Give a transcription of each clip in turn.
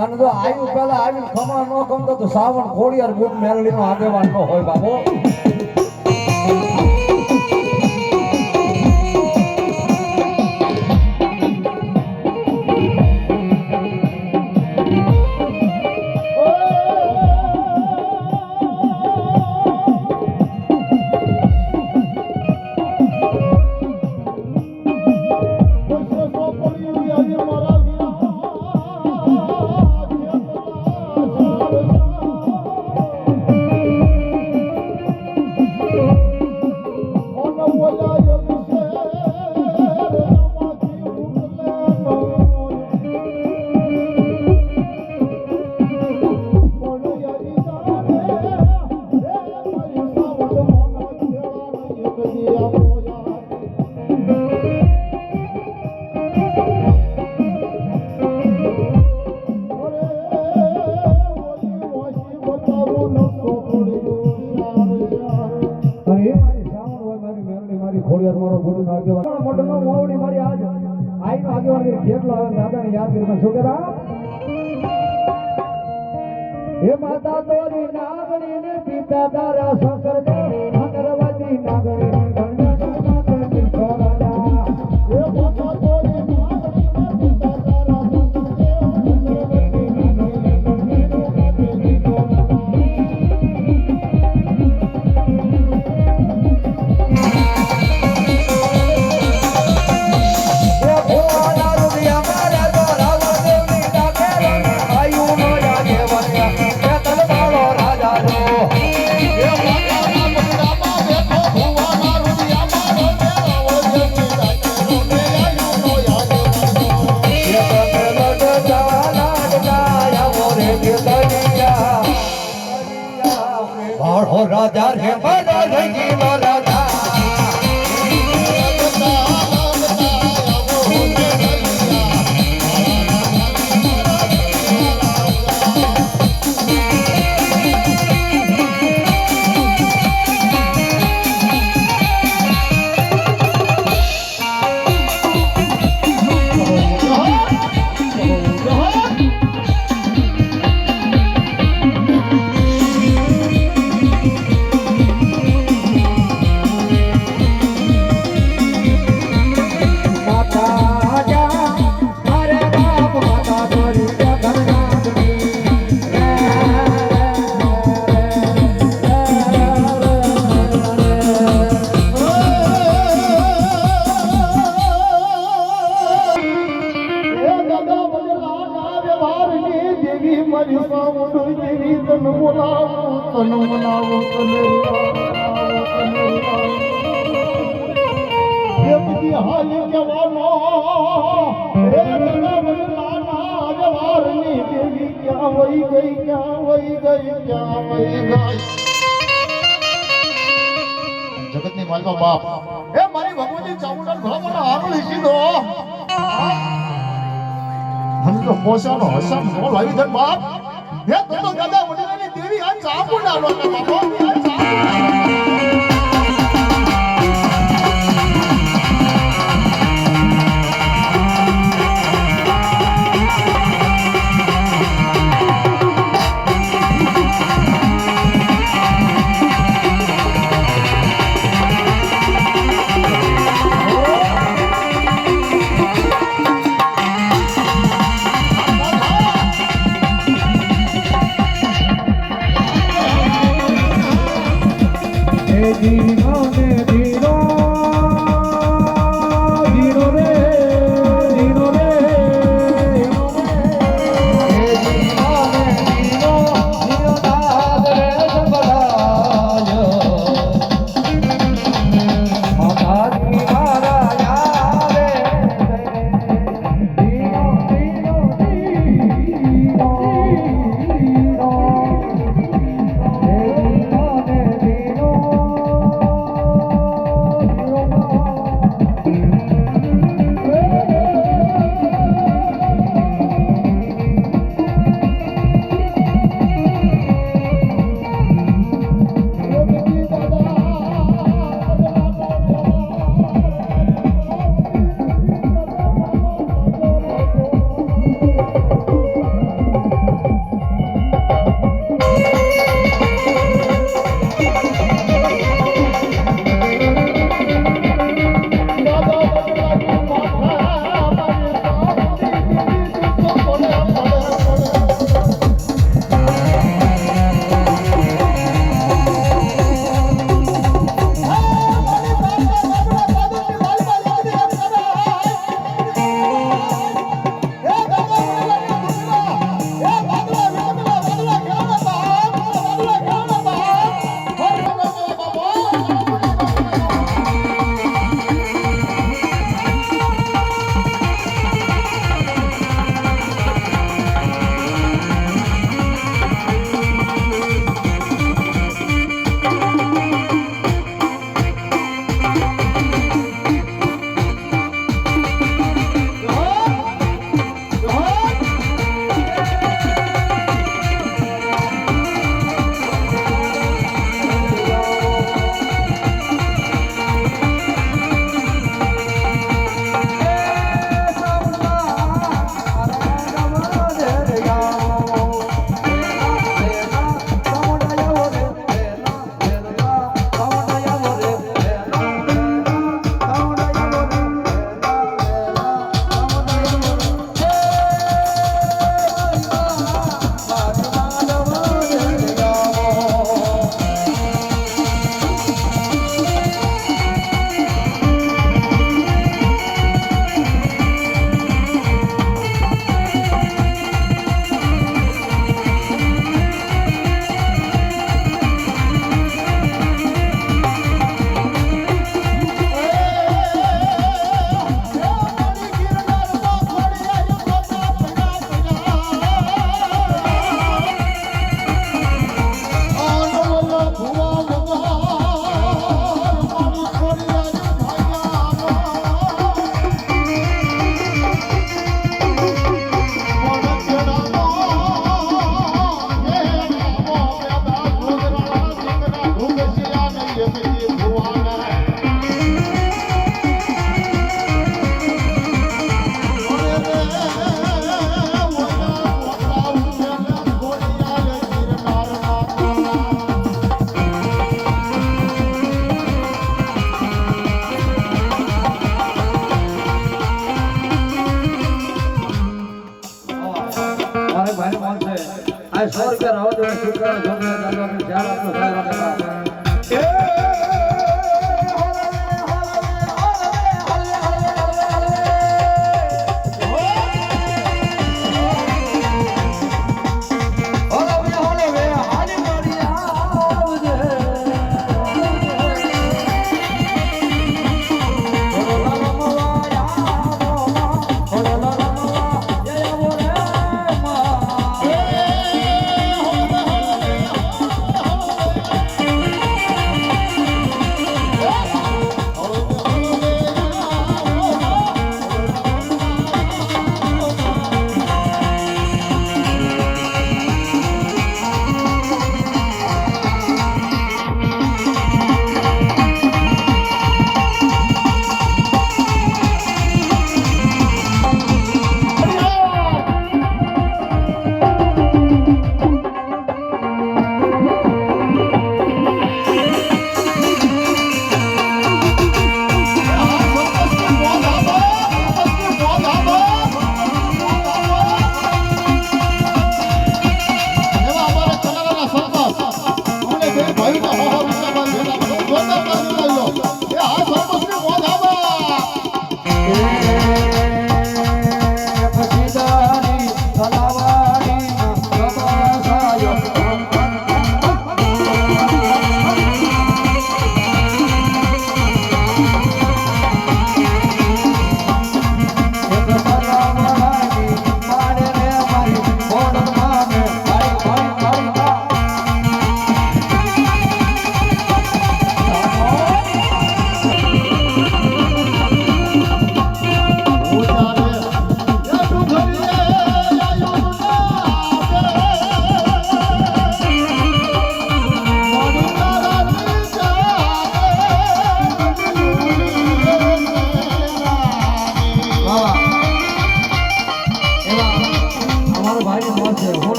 અને જો આવ્યું પેલા આવીને ખમા ન ખમતો તો સાવણ ખોડિયાર બુટ મેરડી નો આગેવાન નો હોય બાબો મારી ખોડિયાર મારો ગોડું આગેવાન પણ મોવડી મારી આજ આઈ નો આગેવાન કેટલો આવે દાદાને યાદ કરી. શું કરા હે માતા તોરી નાગણી ને પિતા તારા શંકર દે ભગવતી નાગણી જગતની માલનો બાપ. એ મારી ભગવતી ચામુંડા ઘણો મોટો હારો લીધી દો મને તો પોસાનો હસમ નો લાવી દે બાપ. એ તો દાદા વડીલાની દેવી આ ચામુંડા નો બાપો. આ ચામુંડા હે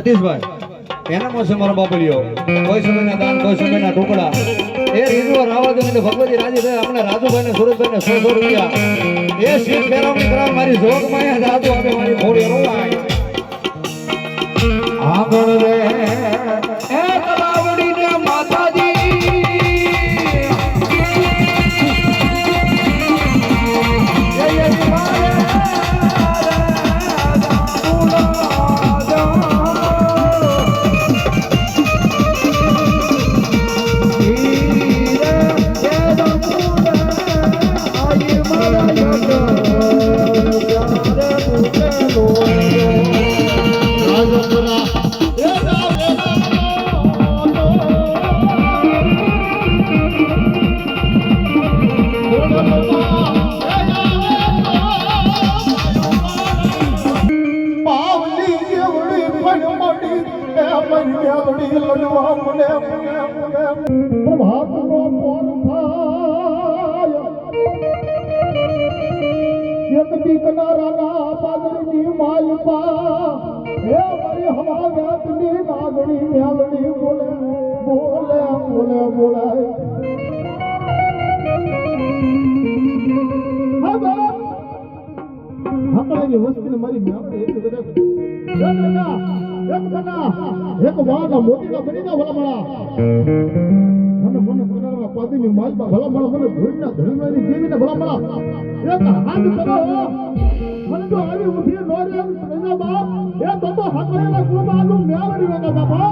સતીશભાઈ, એના મોસે મારો બાપલિયો કોઈ સમયના દાન, કોઈ સમયના ટુકડા એ રીઝવો રાવત અને ભગવતી રાજી થયા આપણે રાજુભાઈ ને સુરતભાઈ ને સો સો રૂપિયા. એ શીખ ફેરવણી કરાવ મારી જોગમાં રાજુ આપે મારી ખોડી રોવાય. આગળ રે એક દીકના રાના પાદરની માલપા હે મારી હવા વ્યાતની નાગણી મેવડી બોલે બોલે બોલે. બોલે હકડાની વસ્તીને મારી મેપડે એટલું બધા એક કના એક વાના મોતીના બની જા ભલા મળા મને મને પાદીની માલમાં ભલા મળા મને ભૂલના ધણીમાની દેવીને ભલા મળા એક હાથ કરો મને તો આવી ઊભી નો રે. પ્રજા બાપ, એ તો તો હકડાના કુળમાં મેળવી વેગા બાપા.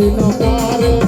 স্বাধীনতার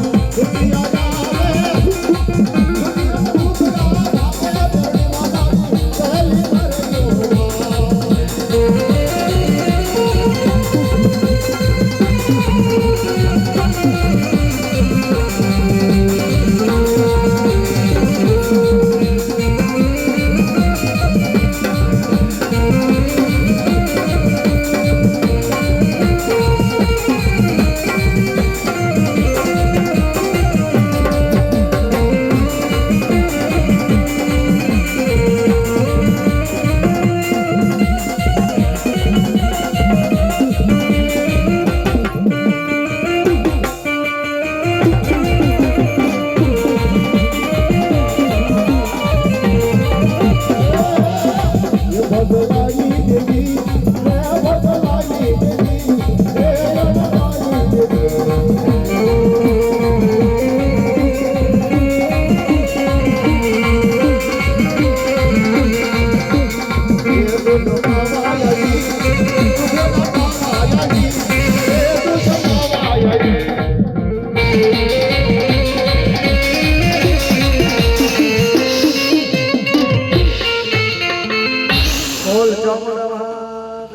એ